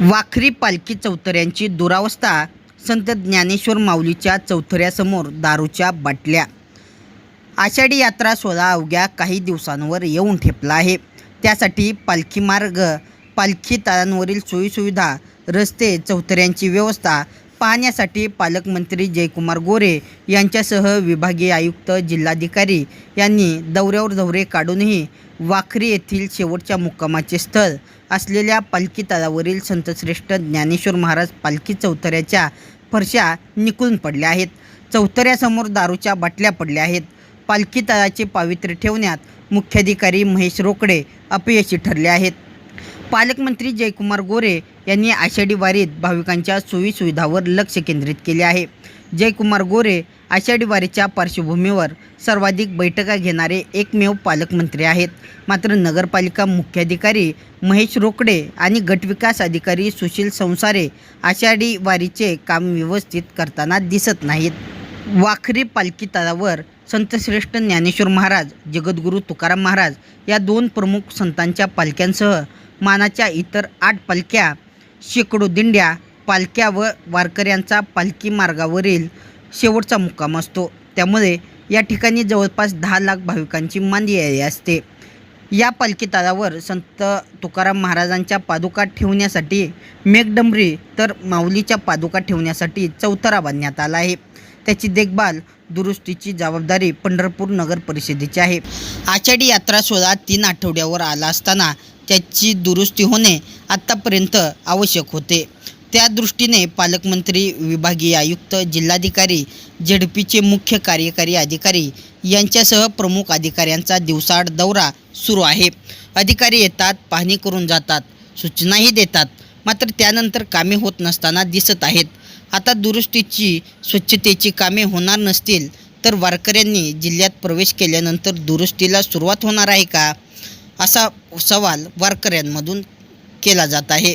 वाखरी पालखी चौथऱ्यांची दुरावस्था संत ज्ञानेश्वर माऊलीच्या चौथऱ्यासमोर दारूच्या बाटल्या. आषाढी यात्रा सोहळा अवघ्या काही दिवसांवर येऊन ठेपला आहे. त्यासाठी पालखी मार्ग पालखी तळांवरील सोयीसुविधा रस्ते चौथऱ्यांची व्यवस्था पाहण्यासाठी पालकमंत्री जयकुमार गोरे यांच्यासह विभागीय आयुक्त जिल्हाधिकारी यांनी दौऱ्यावर दौरे काढूनही वाखरी येथील शेवटच्या मुक्कामाचे स्थळ असलेल्या पालखी तळावरील संतश्रेष्ठ ज्ञानेश्वर महाराज पालखी चौथऱ्याच्या फरशा निकळून पडल्या आहेत. चौथऱ्यासमोर दारूच्या बाटल्या पडल्या आहेत. पालखी तळाचे पावित्र्य ठेवण्यात मुख्याधिकारी महेश रोकडे अपयशी ठरले आहेत. पालकमंत्री जयकुमार गोरे यांनी आषाढी वारीत भाविकांच्या सोयीसुविधावर लक्ष केंद्रित केले आहे. जयकुमार गोरे आषाढी वारीच्या पार्श्वभूमीवर सर्वाधिक बैठका घेणारे एकमेव पालकमंत्री आहेत. मात्र नगरपालिका मुख्याधिकारी महेश रोकडे आणि गटविकास अधिकारी सुशील संसारे आषाढी वारीचे काम व्यवस्थित करताना दिसत नाहीत. वाखरी पालखी तळावर संतश्रेष्ठ ज्ञानेश्वर महाराज जगद्गुरू तुकाराम महाराज या दोन प्रमुख संतांच्या पालख्यांसह मानाच्या इतर आठ पालख्या शेकडो दिंड्या पालख्या व वारकऱ्यांचा पालखी मार्गावरील शेवटचा मुक्काम असतो. त्यामुळे या ठिकाणी जवळपास दहा लाख भाविकांची मांदी यायला असते. या पालखी तळावर संत तुकाराम महाराजांच्या पादुका ठेवण्यासाठी मेघडंबरी तर माऊलीच्या पादुका ठेवण्यासाठी चौथरा बांधण्यात आला आहे. त्याची देखभाल दुरुस्तीची जबाबदारी पंढरपूर नगर परिषदेची आहे. आषाढी यात्रा सोहळा तीन आठवड्यावर आला असताना त्याची दुरुस्ती होणे आत्तापर्यंत आवश्यक होते. त्या दृष्टीने पालकमंत्री विभागीय आयुक्त जिल्हाधिकारी झेडपीचे मुख्य कार्यकारी अधिकारी यांच्यासह प्रमुख अधिकाऱ्यांचा दिवसाआड दौरा सुरू आहे. अधिकारी येतात पाहणी करून जातात सूचनाही देतात. मात्र त्यानंतर कामे होत नसताना दिसत आहेत. आता दुरुस्तीची स्वच्छतेची कामे होणार नसतील तर वारकऱ्यांनी जिल्ह्यात प्रवेश केल्यानंतर दुरुस्तीला सुरुवात होणार आहे का? असा सवाल वारकऱ्यांमधून केला जात आहे.